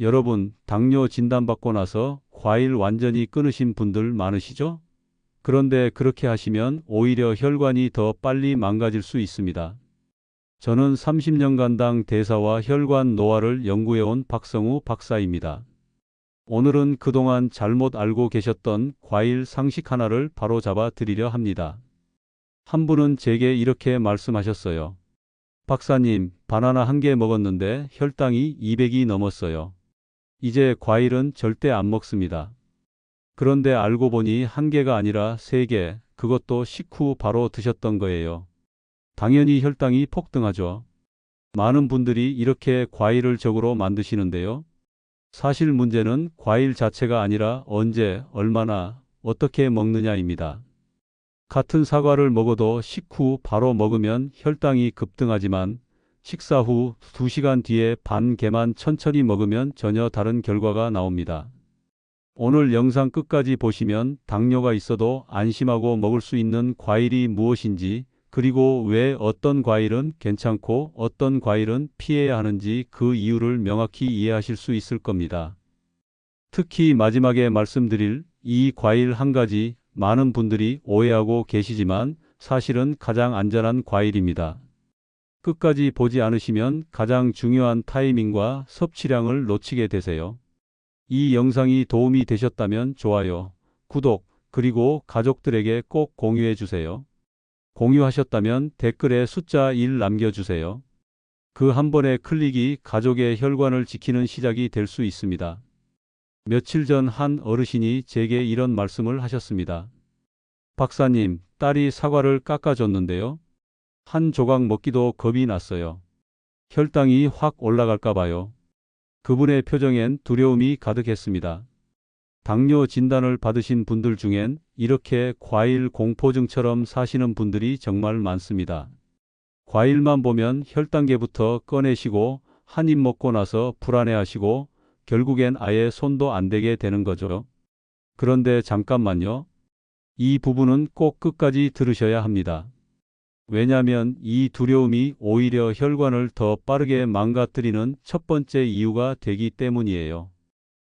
여러분, 당뇨 진단받고 나서 과일 완전히 끊으신 분들 많으시죠? 그런데 그렇게 하시면 오히려 혈관이 더 빨리 망가질 수 있습니다. 저는 30년간 대사와 혈관 노화를 연구해온 박성우 박사입니다. 오늘은 그동안 잘못 알고 계셨던 과일 상식 하나를 바로 잡아 드리려 합니다. 한 분은 제게 이렇게 말씀하셨어요. 박사님, 바나나 한 개 먹었는데 혈당이 200이 넘었어요. 이제 과일은 절대 안 먹습니다. 그런데 알고 보니 한 개가 아니라 세 개, 그것도 식후 바로 드셨던 거예요. 당연히 혈당이 폭등하죠. 많은 분들이 이렇게 과일을 적으로 만드시는데요. 사실 문제는 과일 자체가 아니라 언제, 얼마나, 어떻게 먹느냐입니다. 같은 사과를 먹어도 식후 바로 먹으면 혈당이 급등하지만 식사 후 2시간 뒤에 반 개만 천천히 먹으면 전혀 다른 결과가 나옵니다. 오늘 영상 끝까지 보시면 당뇨가 있어도 안심하고 먹을 수 있는 과일이 무엇인지 그리고 왜 어떤 과일은 괜찮고 어떤 과일은 피해야 하는지 그 이유를 명확히 이해하실 수 있을 겁니다. 특히 마지막에 말씀드릴 이 과일 한 가지 많은 분들이 오해하고 계시지만 사실은 가장 안전한 과일입니다. 끝까지 보지 않으시면 가장 중요한 타이밍과 섭취량을 놓치게 되세요. 이 영상이 도움이 되셨다면 좋아요, 구독, 그리고 가족들에게 꼭 공유해 주세요. 공유하셨다면 댓글에 숫자 1 남겨주세요. 그 한 번의 클릭이 가족의 혈관을 지키는 시작이 될 수 있습니다. 며칠 전 한 어르신이 제게 이런 말씀을 하셨습니다. 박사님, 딸이 사과를 깎아줬는데요. 한 조각 먹기도 겁이 났어요. 혈당이 확 올라갈까 봐요. 그분의 표정엔 두려움이 가득했습니다. 당뇨 진단을 받으신 분들 중엔 이렇게 과일 공포증처럼 사시는 분들이 정말 많습니다. 과일만 보면 혈당계부터 꺼내시고 한 입 먹고 나서 불안해하시고 결국엔 아예 손도 안 대게 되는 거죠. 그런데 잠깐만요. 이 부분은 꼭 끝까지 들으셔야 합니다. 왜냐하면 이 두려움이 오히려 혈관을 더 빠르게 망가뜨리는 첫 번째 이유가 되기 때문이에요.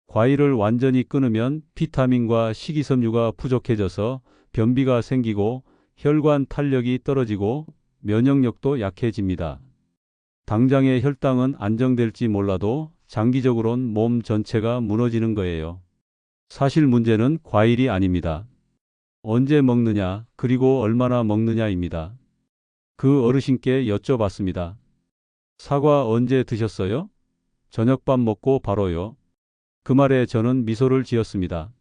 과일을 완전히 끊으면 비타민과 식이섬유가 부족해져서 변비가 생기고 혈관 탄력이 떨어지고 면역력도 약해집니다. 당장의 혈당은 안정될지 몰라도 장기적으론 몸 전체가 무너지는 거예요. 사실 문제는 과일이 아닙니다. 언제 먹느냐, 그리고 얼마나 먹느냐입니다. 그 어르신께 여쭤봤습니다. 사과 언제 드셨어요? 저녁밥 먹고 바로요. 그 말에 저는 미소를 지었습니다.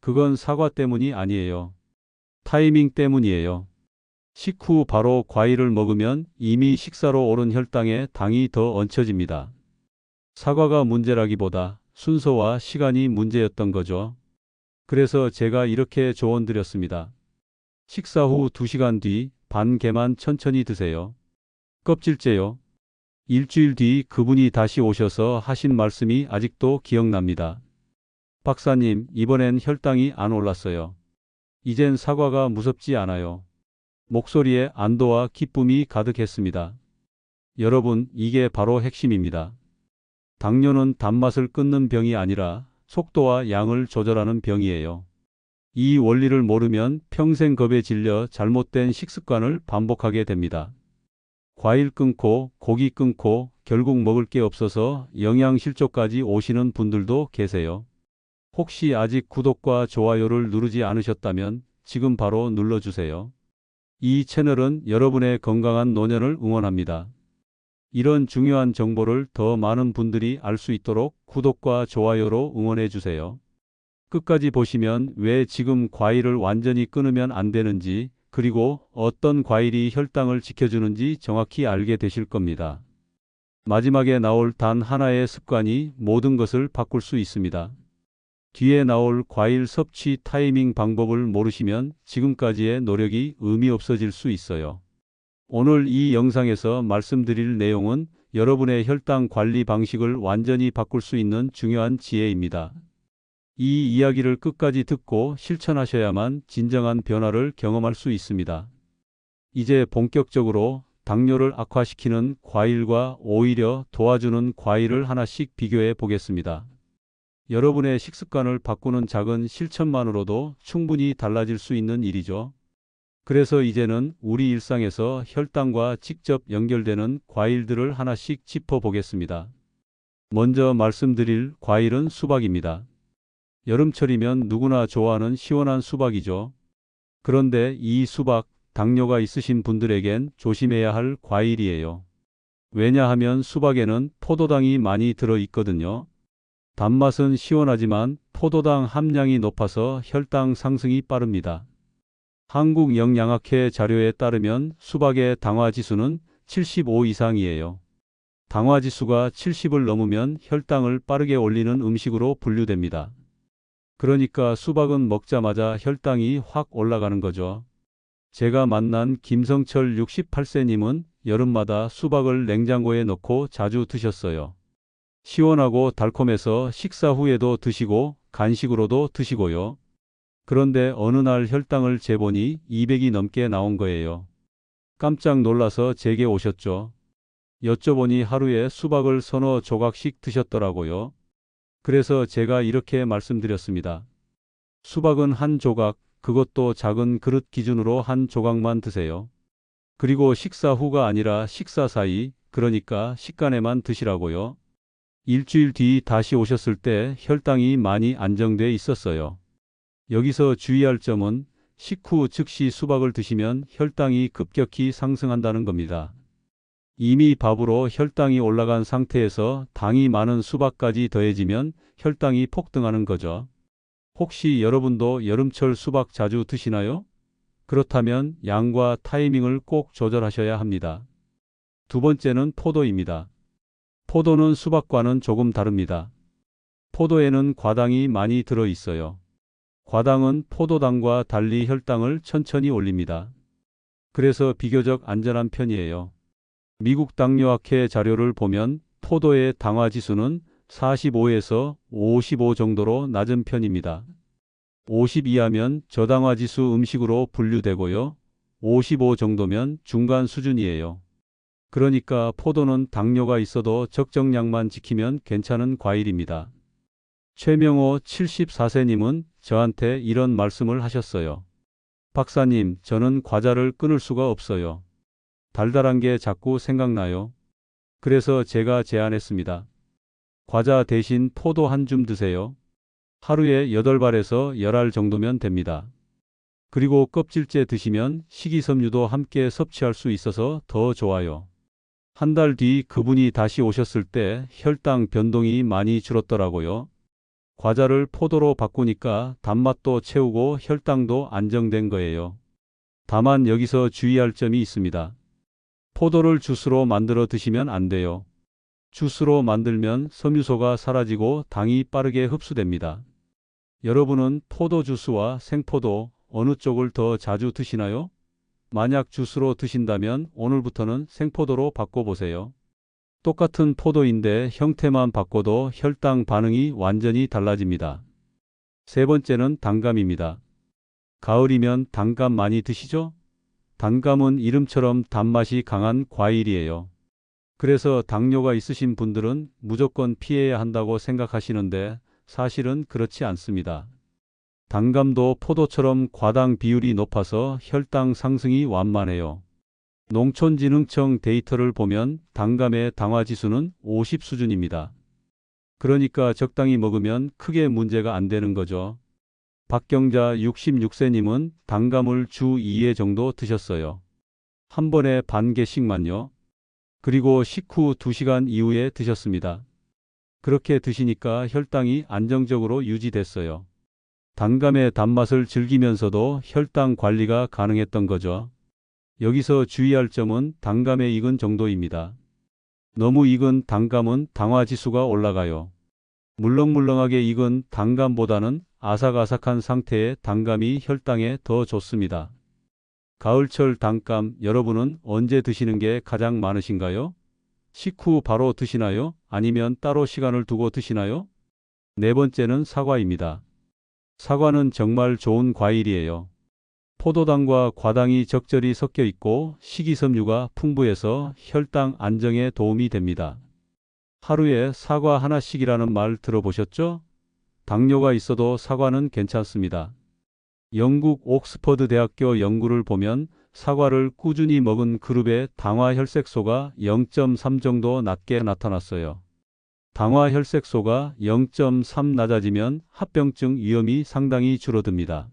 그건 사과 때문이 아니에요. 타이밍 때문이에요. 식후 바로 과일을 먹으면 이미 식사로 오른 혈당에 당이 더 얹혀집니다. 사과가 문제라기보다 순서와 시간이 문제였던 거죠. 그래서 제가 이렇게 조언 드렸습니다. 식사 후 2시간 뒤 반 개만 천천히 드세요. 껍질째요. 일주일 뒤 그분이 다시 오셔서 하신 말씀이 아직도 기억납니다. 박사님, 이번엔 혈당이 안 올랐어요. 이젠 사과가 무섭지 않아요. 목소리에 안도와 기쁨이 가득했습니다. 여러분, 이게 바로 핵심입니다. 당뇨는 단맛을 끊는 병이 아니라 속도와 양을 조절하는 병이에요. 이 원리를 모르면 평생 겁에 질려 잘못된 식습관을 반복하게 됩니다. 과일 끊고 고기 끊고 결국 먹을 게 없어서 영양실조까지 오시는 분들도 계세요. 혹시 아직 구독과 좋아요를 누르지 않으셨다면 지금 바로 눌러주세요. 이 채널은 여러분의 건강한 노년을 응원합니다. 이런 중요한 정보를 더 많은 분들이 알 수 있도록 구독과 좋아요로 응원해 주세요. 끝까지 보시면 왜 지금 과일을 완전히 끊으면 안 되는지 그리고 어떤 과일이 혈당을 지켜주는지 정확히 알게 되실 겁니다. 마지막에 나올 단 하나의 습관이 모든 것을 바꿀 수 있습니다. 뒤에 나올 과일 섭취 타이밍 방법을 모르시면 지금까지의 노력이 의미 없어질 수 있어요. 오늘 이 영상에서 말씀드릴 내용은 여러분의 혈당 관리 방식을 완전히 바꿀 수 있는 중요한 지혜입니다. 이 이야기를 끝까지 듣고 실천하셔야만 진정한 변화를 경험할 수 있습니다. 이제 본격적으로 당뇨를 악화시키는 과일과 오히려 도와주는 과일을 하나씩 비교해 보겠습니다. 여러분의 식습관을 바꾸는 작은 실천만으로도 충분히 달라질 수 있는 일이죠. 그래서 이제는 우리 일상에서 혈당과 직접 연결되는 과일들을 하나씩 짚어보겠습니다. 먼저 말씀드릴 과일은 수박입니다. 여름철이면 누구나 좋아하는 시원한 수박이죠. 그런데 이 수박, 당뇨가 있으신 분들에겐 조심해야 할 과일이에요. 왜냐하면 수박에는 포도당이 많이 들어 있거든요. 단맛은 시원하지만 포도당 함량이 높아서 혈당 상승이 빠릅니다. 한국영양학회 자료에 따르면 수박의 당화 지수는 75 이상이에요. 당화 지수가 70을 넘으면 혈당을 빠르게 올리는 음식으로 분류됩니다. 그러니까 수박은 먹자마자 혈당이 확 올라가는 거죠. 제가 만난 김성철 68세님은 여름마다 수박을 냉장고에 넣고 자주 드셨어요. 시원하고 달콤해서 식사 후에도 드시고 간식으로도 드시고요. 그런데 어느 날 혈당을 재보니 200이 넘게 나온 거예요. 깜짝 놀라서 제게 오셨죠. 여쭤보니 하루에 수박을 서너 조각씩 드셨더라고요. 그래서 제가 이렇게 말씀드렸습니다. 수박은 한 조각, 그것도 작은 그릇 기준으로 한 조각만 드세요. 그리고 식사 후가 아니라 식사 사이, 그러니까 식간에만 드시라고요. 일주일 뒤 다시 오셨을 때 혈당이 많이 안정돼 있었어요. 여기서 주의할 점은 식후 즉시 수박을 드시면 혈당이 급격히 상승한다는 겁니다. 이미 밥으로 혈당이 올라간 상태에서 당이 많은 수박까지 더해지면 혈당이 폭등하는 거죠. 혹시 여러분도 여름철 수박 자주 드시나요? 그렇다면 양과 타이밍을 꼭 조절하셔야 합니다. 두 번째는 포도입니다. 포도는 수박과는 조금 다릅니다. 포도에는 과당이 많이 들어 있어요. 과당은 포도당과 달리 혈당을 천천히 올립니다. 그래서 비교적 안전한 편이에요. 미국 당뇨학회 자료를 보면 포도의 당화 지수는 45에서 55 정도로 낮은 편입니다. 50 이하면 저당화 지수 음식으로 분류되고요. 55 정도면 중간 수준이에요. 그러니까 포도는 당뇨가 있어도 적정량만 지키면 괜찮은 과일입니다. 최명호 74세님은 저한테 이런 말씀을 하셨어요. 박사님, 저는 과자를 끊을 수가 없어요. 달달한 게 자꾸 생각나요. 그래서 제가 제안했습니다. 과자 대신 포도 한 줌 드세요. 하루에 8발에서 10알 정도면 됩니다. 그리고 껍질째 드시면 식이섬유도 함께 섭취할 수 있어서 더 좋아요. 한 달 뒤 그분이 다시 오셨을 때 혈당 변동이 많이 줄었더라고요. 과자를 포도로 바꾸니까 단맛도 채우고 혈당도 안정된 거예요. 다만 여기서 주의할 점이 있습니다. 포도를 주스로 만들어 드시면 안 돼요. 주스로 만들면 섬유소가 사라지고 당이 빠르게 흡수됩니다. 여러분은 포도 주스와 생포도 어느 쪽을 더 자주 드시나요? 만약 주스로 드신다면 오늘부터는 생포도로 바꿔보세요. 똑같은 포도인데 형태만 바꿔도 혈당 반응이 완전히 달라집니다. 세 번째는 단감입니다. 가을이면 단감 많이 드시죠? 단감은 이름처럼 단맛이 강한 과일이에요. 그래서 당뇨가 있으신 분들은 무조건 피해야 한다고 생각하시는데 사실은 그렇지 않습니다. 단감도 포도처럼 과당 비율이 높아서 혈당 상승이 완만해요. 농촌진흥청 데이터를 보면 단감의 당화 지수는 50 수준입니다. 그러니까 적당히 먹으면 크게 문제가 안 되는 거죠. 박경자 66세님은 단감을 주 2회 정도 드셨어요. 한 번에 반 개씩만요. 그리고 식후 2시간 이후에 드셨습니다. 그렇게 드시니까 혈당이 안정적으로 유지됐어요. 단감의 단맛을 즐기면서도 혈당 관리가 가능했던 거죠. 여기서 주의할 점은 단감의 익은 정도입니다. 너무 익은 단감은 당화 지수가 올라가요. 물렁물렁하게 익은 단감보다는 아삭아삭한 상태의 단감이 혈당에 더 좋습니다. 가을철 단감 여러분은 언제 드시는 게 가장 많으신가요? 식후 바로 드시나요? 아니면 따로 시간을 두고 드시나요? 네 번째는 사과입니다. 사과는 정말 좋은 과일이에요. 포도당과 과당이 적절히 섞여 있고 식이섬유가 풍부해서 혈당 안정에 도움이 됩니다. 하루에 사과 하나씩이라는 말 들어보셨죠? 당뇨가 있어도 사과는 괜찮습니다. 영국 옥스퍼드 대학교 연구를 보면 사과를 꾸준히 먹은 그룹의 당화 혈색소가 0.3 정도 낮게 나타났어요. 당화 혈색소가 0.3 낮아지면 합병증 위험이 상당히 줄어듭니다.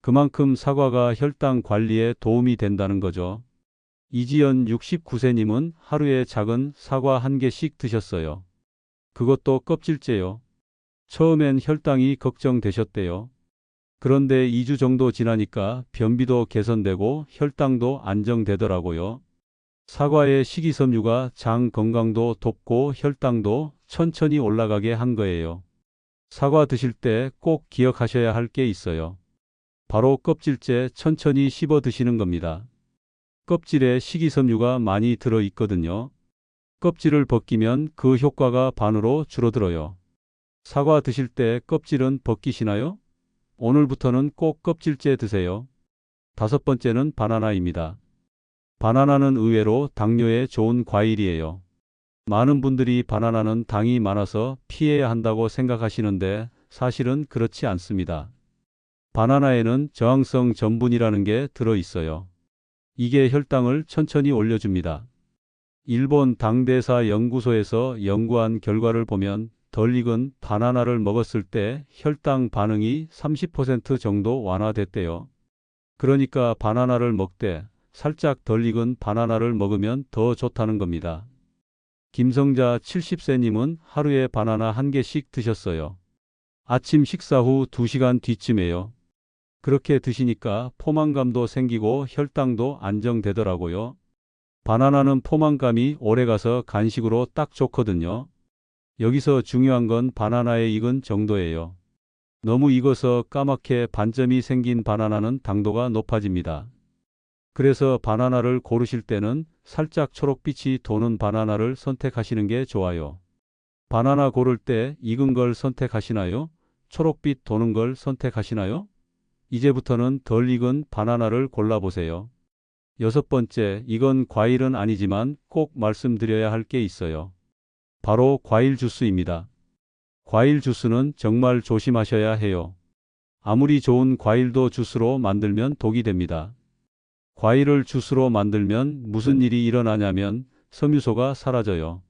그만큼 사과가 혈당 관리에 도움이 된다는 거죠. 이지연 69세님은 하루에 작은 사과 한 개씩 드셨어요. 그것도 껍질째요. 처음엔 혈당이 걱정되셨대요. 그런데 2주 정도 지나니까 변비도 개선되고 혈당도 안정되더라고요. 사과의 식이섬유가 장 건강도 돕고 혈당도 천천히 올라가게 한 거예요. 사과 드실 때 꼭 기억하셔야 할 게 있어요. 바로 껍질째 천천히 씹어 드시는 겁니다. 껍질에 식이섬유가 많이 들어 있거든요. 껍질을 벗기면 그 효과가 반으로 줄어들어요. 사과 드실 때 껍질은 벗기시나요? 오늘부터는 꼭 껍질째 드세요. 다섯 번째는 바나나입니다. 바나나는 의외로 당뇨에 좋은 과일이에요. 많은 분들이 바나나는 당이 많아서 피해야 한다고 생각하시는데 사실은 그렇지 않습니다. 바나나에는 저항성 전분이라는 게 들어 있어요. 이게 혈당을 천천히 올려줍니다. 일본 당대사 연구소에서 연구한 결과를 보면 덜 익은 바나나를 먹었을 때 혈당 반응이 30% 정도 완화됐대요. 그러니까 바나나를 먹되 살짝 덜 익은 바나나를 먹으면 더 좋다는 겁니다. 김성자 70세님은 하루에 바나나 한 개씩 드셨어요. 아침 식사 후 2시간 뒤쯤에요. 그렇게 드시니까 포만감도 생기고 혈당도 안정되더라고요. 바나나는 포만감이 오래가서 간식으로 딱 좋거든요. 여기서 중요한 건 바나나의 익은 정도예요. 너무 익어서 까맣게 반점이 생긴 바나나는 당도가 높아집니다. 그래서 바나나를 고르실 때는 살짝 초록빛이 도는 바나나를 선택하시는 게 좋아요. 바나나 고를 때 익은 걸 선택하시나요? 초록빛 도는 걸 선택하시나요? 이제부터는 덜 익은 바나나를 골라보세요. 여섯 번째, 이건 과일은 아니지만 꼭 말씀드려야 할 게 있어요. 바로 과일 주스입니다. 과일 주스는 정말 조심하셔야 해요. 아무리 좋은 과일도 주스로 만들면 독이 됩니다. 과일을 주스로 만들면 무슨 일이 일어나냐면 섬유소가 사라져요.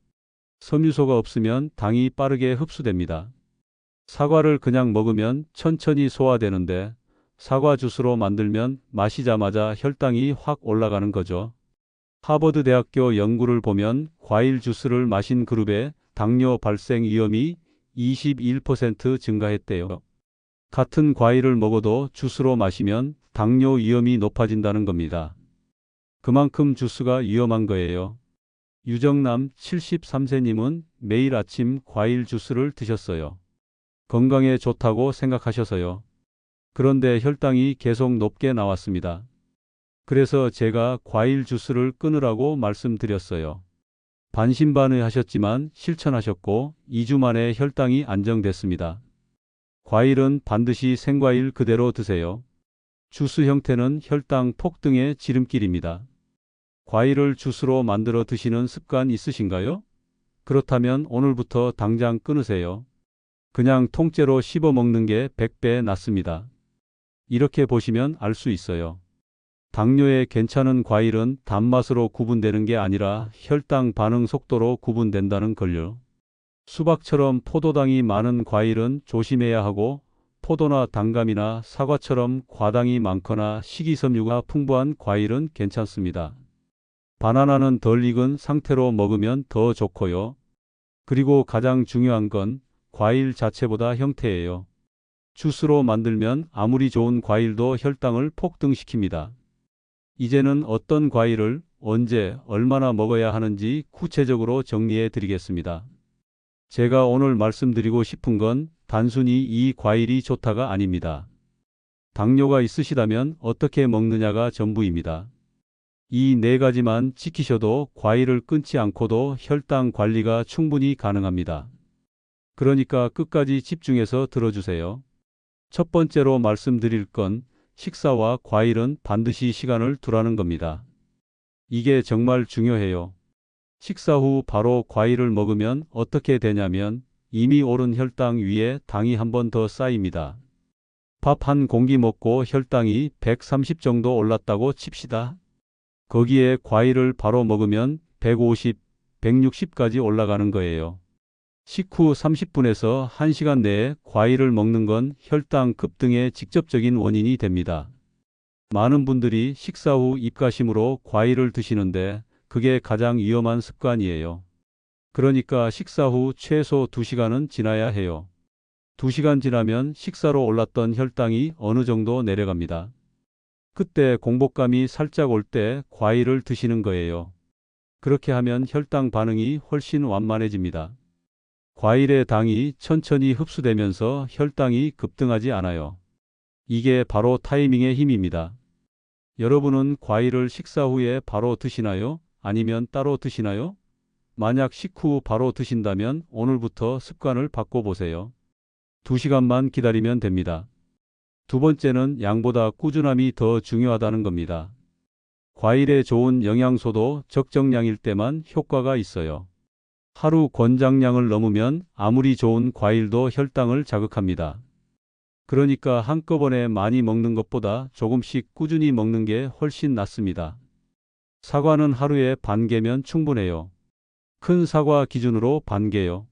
섬유소가 없으면 당이 빠르게 흡수됩니다. 사과를 그냥 먹으면 천천히 소화되는데 사과 주스로 만들면 마시자마자 혈당이 확 올라가는 거죠. 하버드 대학교 연구를 보면 과일 주스를 마신 그룹의 당뇨 발생 위험이 21% 증가했대요. 같은 과일을 먹어도 주스로 마시면 당뇨 위험이 높아진다는 겁니다. 그만큼 주스가 위험한 거예요. 유정남 73세님은 매일 아침 과일 주스를 드셨어요. 건강에 좋다고 생각하셔서요. 그런데 혈당이 계속 높게 나왔습니다. 그래서 제가 과일 주스를 끊으라고 말씀드렸어요. 반신반의 하셨지만 실천하셨고 2주 만에 혈당이 안정됐습니다. 과일은 반드시 생과일 그대로 드세요. 주스 형태는 혈당 폭 등의 지름길입니다. 과일을 주스로 만들어 드시는 습관 있으신가요? 그렇다면 오늘부터 당장 끊으세요. 그냥 통째로 씹어 먹는 게 100배 낫습니다. 이렇게 보시면 알 수 있어요. 당뇨에 괜찮은 과일은 단맛으로 구분되는 게 아니라 혈당 반응 속도로 구분된다는 걸요. 수박처럼 포도당이 많은 과일은 조심해야 하고 포도나 단감이나 사과처럼 과당이 많거나 식이섬유가 풍부한 과일은 괜찮습니다. 바나나는 덜 익은 상태로 먹으면 더 좋고요. 그리고 가장 중요한 건 과일 자체보다 형태예요. 주스로 만들면 아무리 좋은 과일도 혈당을 폭등시킵니다. 이제는 어떤 과일을 언제 얼마나 먹어야 하는지 구체적으로 정리해 드리겠습니다. 제가 오늘 말씀드리고 싶은 건 단순히 이 과일이 좋다가 아닙니다. 당뇨가 있으시다면 어떻게 먹느냐가 전부입니다. 이 네 가지만 지키셔도 과일을 끊지 않고도 혈당 관리가 충분히 가능합니다. 그러니까 끝까지 집중해서 들어주세요. 첫 번째로 말씀드릴 건 식사와 과일은 반드시 시간을 두라는 겁니다. 이게 정말 중요해요. 식사 후 바로 과일을 먹으면 어떻게 되냐면 이미 오른 혈당 위에 당이 한 번 더 쌓입니다. 밥 한 공기 먹고 혈당이 130 정도 올랐다고 칩시다. 거기에 과일을 바로 먹으면 150, 160까지 올라가는 거예요. 식후 30분에서 1시간 내에 과일을 먹는 건 혈당 급등의 직접적인 원인이 됩니다. 많은 분들이 식사 후 입가심으로 과일을 드시는데 그게 가장 위험한 습관이에요. 그러니까 식사 후 최소 2시간은 지나야 해요. 2시간 지나면 식사로 올랐던 혈당이 어느 정도 내려갑니다. 그때 공복감이 살짝 올 때 과일을 드시는 거예요. 그렇게 하면 혈당 반응이 훨씬 완만해집니다. 과일의 당이 천천히 흡수되면서 혈당이 급등하지 않아요. 이게 바로 타이밍의 힘입니다. 여러분은 과일을 식사 후에 바로 드시나요? 아니면 따로 드시나요? 만약 식후 바로 드신다면 오늘부터 습관을 바꿔보세요. 2시간만 기다리면 됩니다. 두 번째는 양보다 꾸준함이 더 중요하다는 겁니다. 과일에 좋은 영양소도 적정량일 때만 효과가 있어요. 하루 권장량을 넘으면 아무리 좋은 과일도 혈당을 자극합니다. 그러니까 한꺼번에 많이 먹는 것보다 조금씩 꾸준히 먹는 게 훨씬 낫습니다. 사과는 하루에 반 개면 충분해요. 큰 사과 기준으로 반 개요.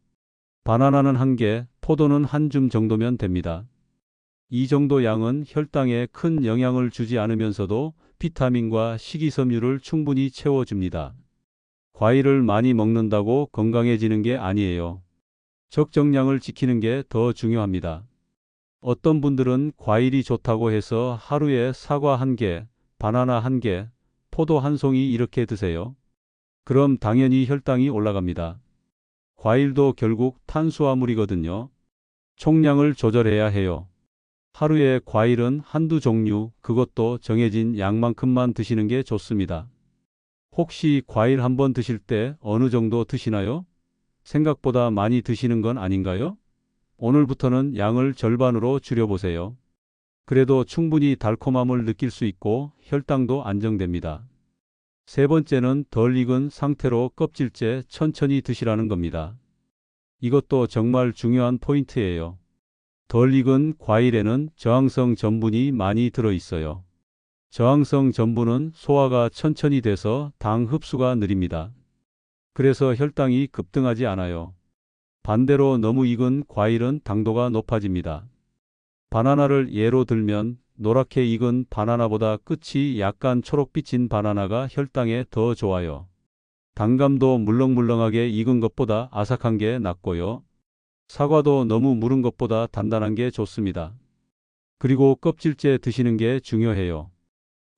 바나나는 한 개, 포도는 한 줌 정도면 됩니다. 이 정도 양은 혈당에 큰 영향을 주지 않으면서도 비타민과 식이섬유를 충분히 채워줍니다. 과일을 많이 먹는다고 건강해지는 게 아니에요. 적정량을 지키는 게 더 중요합니다. 어떤 분들은 과일이 좋다고 해서 하루에 사과 한 개, 바나나 한 개, 포도 한 송이 이렇게 드세요. 그럼 당연히 혈당이 올라갑니다. 과일도 결국 탄수화물이거든요. 총량을 조절해야 해요. 하루에 과일은 한두 종류, 그것도 정해진 양만큼만 드시는 게 좋습니다. 혹시 과일 한번 드실 때 어느 정도 드시나요? 생각보다 많이 드시는 건 아닌가요? 오늘부터는 양을 절반으로 줄여보세요. 그래도 충분히 달콤함을 느낄 수 있고 혈당도 안정됩니다. 세 번째는 덜 익은 상태로 껍질째 천천히 드시라는 겁니다. 이것도 정말 중요한 포인트예요. 덜 익은 과일에는 저항성 전분이 많이 들어 있어요. 저항성 전분은 소화가 천천히 돼서 당 흡수가 느립니다. 그래서 혈당이 급등하지 않아요. 반대로 너무 익은 과일은 당도가 높아집니다. 바나나를 예로 들면 노랗게 익은 바나나보다 끝이 약간 초록빛인 바나나가 혈당에 더 좋아요. 단감도 물렁물렁하게 익은 것보다 아삭한 게 낫고요. 사과도 너무 무른 것보다 단단한 게 좋습니다. 그리고 껍질째 드시는 게 중요해요.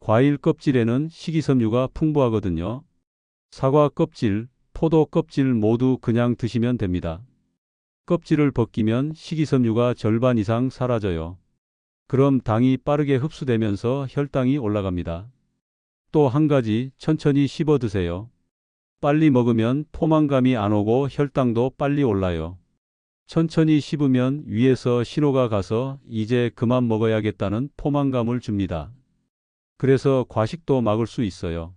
과일 껍질에는 식이섬유가 풍부하거든요. 사과 껍질, 포도 껍질 모두 그냥 드시면 됩니다. 껍질을 벗기면 식이섬유가 절반 이상 사라져요. 그럼 당이 빠르게 흡수되면서 혈당이 올라갑니다. 또 한 가지 천천히 씹어 드세요. 빨리 먹으면 포만감이 안 오고 혈당도 빨리 올라요. 천천히 씹으면 위에서 신호가 가서 이제 그만 먹어야겠다는 포만감을 줍니다. 그래서 과식도 막을 수 있어요.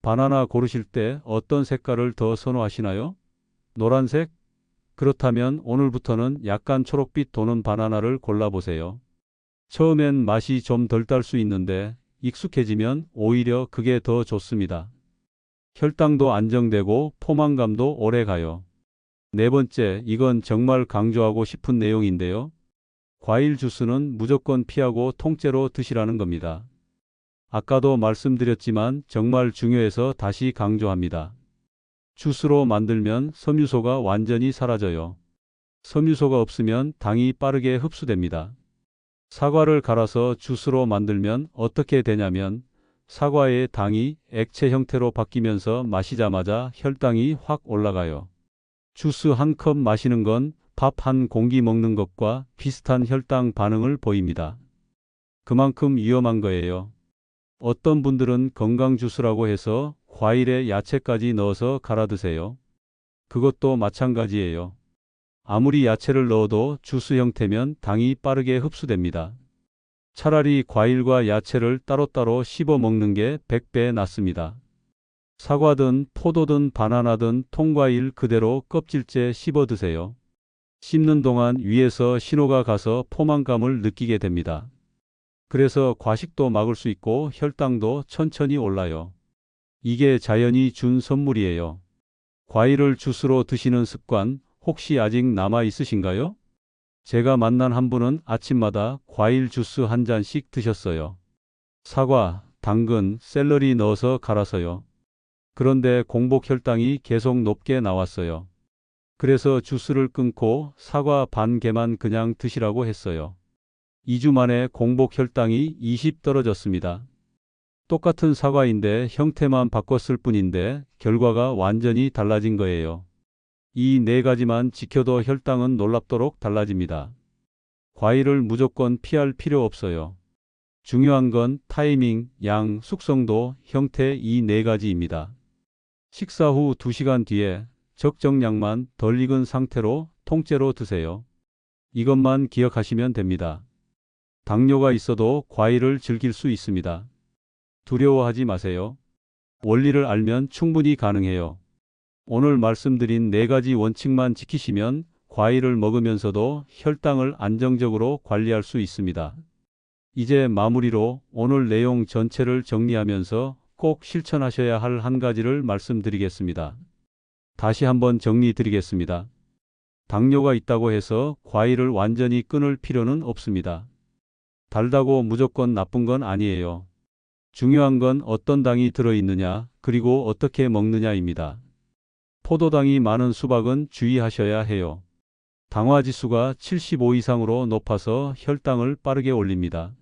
바나나 고르실 때 어떤 색깔을 더 선호하시나요? 노란색? 그렇다면 오늘부터는 약간 초록빛 도는 바나나를 골라보세요. 처음엔 맛이 좀 덜 달 수 있는데 익숙해지면 오히려 그게 더 좋습니다. 혈당도 안정되고 포만감도 오래 가요. 네 번째, 이건 정말 강조하고 싶은 내용인데요. 과일 주스는 무조건 피하고 통째로 드시라는 겁니다. 아까도 말씀드렸지만 정말 중요해서 다시 강조합니다. 주스로 만들면 섬유소가 완전히 사라져요. 섬유소가 없으면 당이 빠르게 흡수됩니다. 사과를 갈아서 주스로 만들면 어떻게 되냐면 사과의 당이 액체 형태로 바뀌면서 마시자마자 혈당이 확 올라가요. 주스 한 컵 마시는 건 밥 한 공기 먹는 것과 비슷한 혈당 반응을 보입니다. 그만큼 위험한 거예요. 어떤 분들은 건강 주스라고 해서 과일에 야채까지 넣어서 갈아 드세요. 그것도 마찬가지예요. 아무리 야채를 넣어도 주스 형태면 당이 빠르게 흡수됩니다. 차라리 과일과 야채를 따로따로 씹어 먹는 게 100배 낫습니다. 사과든 포도든 바나나든 통과일 그대로 껍질째 씹어 드세요. 씹는 동안 위에서 신호가 가서 포만감을 느끼게 됩니다. 그래서 과식도 막을 수 있고 혈당도 천천히 올라요. 이게 자연이 준 선물이에요. 과일을 주스로 드시는 습관 혹시 아직 남아 있으신가요? 제가 만난 한 분은 아침마다 과일 주스 한 잔씩 드셨어요. 사과, 당근, 샐러리 넣어서 갈아서요. 그런데 공복 혈당이 계속 높게 나왔어요. 그래서 주스를 끊고 사과 반 개만 그냥 드시라고 했어요. 2주 만에 공복 혈당이 20 떨어졌습니다. 똑같은 사과인데 형태만 바꿨을 뿐인데 결과가 완전히 달라진 거예요. 이 네 가지만 지켜도 혈당은 놀랍도록 달라집니다. 과일을 무조건 피할 필요 없어요. 중요한 건 타이밍, 양, 숙성도, 형태 이 네 가지입니다. 식사 후 2시간 뒤에 적정량만 덜 익은 상태로 통째로 드세요. 이것만 기억하시면 됩니다. 당뇨가 있어도 과일을 즐길 수 있습니다. 두려워하지 마세요. 원리를 알면 충분히 가능해요. 오늘 말씀드린 네 가지 원칙만 지키시면 과일을 먹으면서도 혈당을 안정적으로 관리할 수 있습니다. 이제 마무리로 오늘 내용 전체를 정리하면서 꼭 실천하셔야 할 한 가지를 말씀드리겠습니다. 다시 한번 정리 드리겠습니다. 당뇨가 있다고 해서 과일을 완전히 끊을 필요는 없습니다. 달다고 무조건 나쁜 건 아니에요. 중요한 건 어떤 당이 들어있느냐, 그리고 어떻게 먹느냐입니다. 포도당이 많은 수박은 주의하셔야 해요. 당화 지수가 75 이상으로 높아서 혈당을 빠르게 올립니다.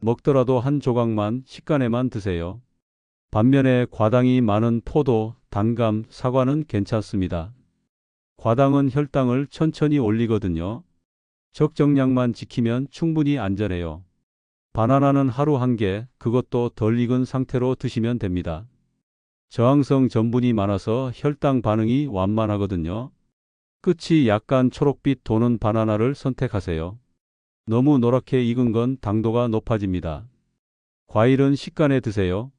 먹더라도 한 조각만 식간에만 드세요. 반면에 과당이 많은 포도, 단감, 사과는 괜찮습니다. 과당은 혈당을 천천히 올리거든요. 적정량만 지키면 충분히 안전해요. 바나나는 하루 한 개, 그것도 덜 익은 상태로 드시면 됩니다. 저항성 전분이 많아서 혈당 반응이 완만하거든요. 끝이 약간 초록빛 도는 바나나를 선택하세요. 너무 노랗게 익은 건 당도가 높아집니다. 과일은 식간에 드세요.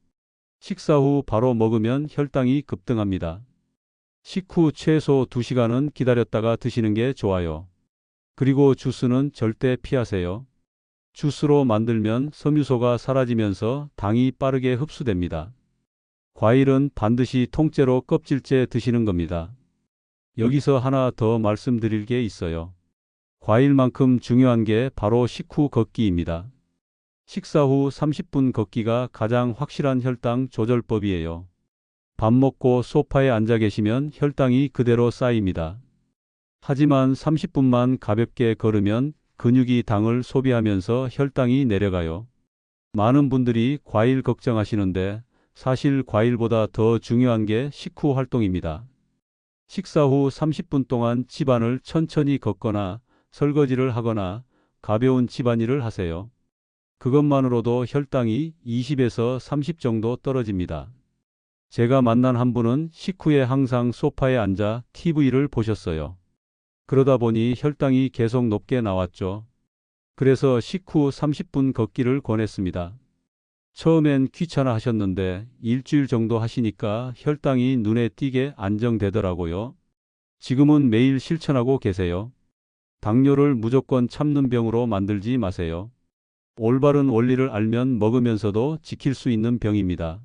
식사 후 바로 먹으면 혈당이 급등합니다. 식후 최소 2시간은 기다렸다가 드시는 게 좋아요. 그리고 주스는 절대 피하세요. 주스로 만들면 섬유소가 사라지면서 당이 빠르게 흡수됩니다. 과일은 반드시 통째로 껍질째 드시는 겁니다. 여기서 하나 더 말씀드릴 게 있어요. 과일만큼 중요한 게 바로 식후 걷기입니다. 식사 후 30분 걷기가 가장 확실한 혈당 조절법이에요. 밥 먹고 소파에 앉아 계시면 혈당이 그대로 쌓입니다. 하지만 30분만 가볍게 걸으면 근육이 당을 소비하면서 혈당이 내려가요. 많은 분들이 과일 걱정하시는데 사실 과일보다 더 중요한 게 식후 활동입니다. 식사 후 30분 동안 집안을 천천히 걷거나 설거지를 하거나 가벼운 집안일을 하세요. 그것만으로도 혈당이 20에서 30 정도 떨어집니다. 제가 만난 한 분은 식후에 항상 소파에 앉아 TV를 보셨어요. 그러다 보니 혈당이 계속 높게 나왔죠. 그래서 식후 30분 걷기를 권했습니다. 처음엔 귀찮아 하셨는데 일주일 정도 하시니까 혈당이 눈에 띄게 안정되더라고요. 지금은 매일 실천하고 계세요. 당뇨를 무조건 참는 병으로 만들지 마세요. 올바른 원리를 알면 먹으면서도 지킬 수 있는 병입니다.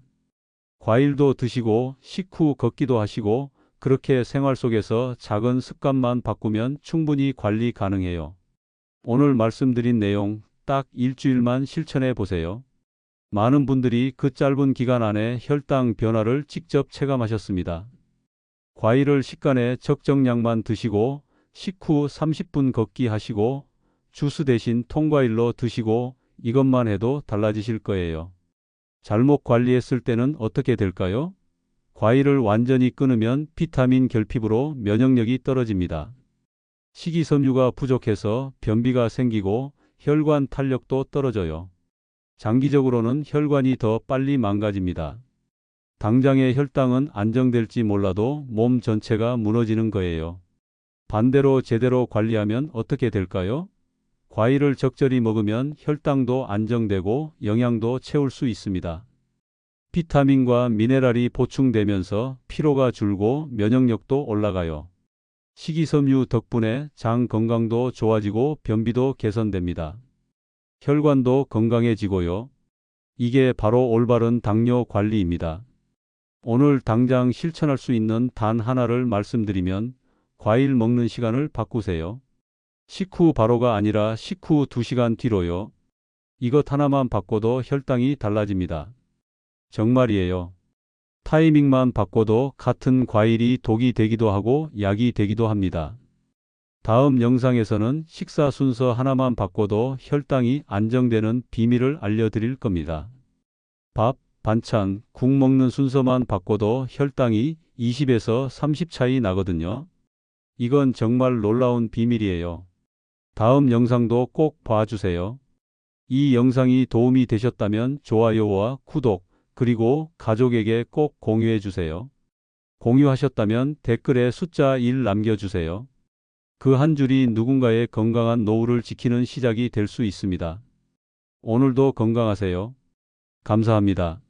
과일도 드시고 식후 걷기도 하시고 그렇게 생활 속에서 작은 습관만 바꾸면 충분히 관리 가능해요. 오늘 말씀드린 내용 딱 일주일만 실천해 보세요. 많은 분들이 그 짧은 기간 안에 혈당 변화를 직접 체감하셨습니다. 과일을 식간에 적정량만 드시고 식후 30분 걷기 하시고 주스 대신 통과일로 드시고 이것만 해도 달라지실 거예요. 잘못 관리했을 때는 어떻게 될까요? 과일을 완전히 끊으면 비타민 결핍으로 면역력이 떨어집니다. 식이섬유가 부족해서 변비가 생기고 혈관 탄력도 떨어져요. 장기적으로는 혈관이 더 빨리 망가집니다. 당장의 혈당은 안정될지 몰라도 몸 전체가 무너지는 거예요. 반대로 제대로 관리하면 어떻게 될까요? 과일을 적절히 먹으면 혈당도 안정되고 영양도 채울 수 있습니다. 비타민과 미네랄이 보충되면서 피로가 줄고 면역력도 올라가요. 식이섬유 덕분에 장 건강도 좋아지고 변비도 개선됩니다. 혈관도 건강해지고요. 이게 바로 올바른 당뇨 관리입니다. 오늘 당장 실천할 수 있는 단 하나를 말씀드리면 과일 먹는 시간을 바꾸세요. 식후 바로가 아니라 식후 2시간 뒤로요. 이것 하나만 바꿔도 혈당이 달라집니다. 정말이에요. 타이밍만 바꿔도 같은 과일이 독이 되기도 하고 약이 되기도 합니다. 다음 영상에서는 식사 순서 하나만 바꿔도 혈당이 안정되는 비밀을 알려드릴 겁니다. 밥, 반찬, 국 먹는 순서만 바꿔도 혈당이 20에서 30 차이 나거든요. 이건 정말 놀라운 비밀이에요. 다음 영상도 꼭 봐주세요. 이 영상이 도움이 되셨다면 좋아요와 구독, 그리고 가족에게 꼭 공유해 주세요. 공유하셨다면 댓글에 숫자 1 남겨주세요. 그 한 줄이 누군가의 건강한 노후를 지키는 시작이 될 수 있습니다. 오늘도 건강하세요. 감사합니다.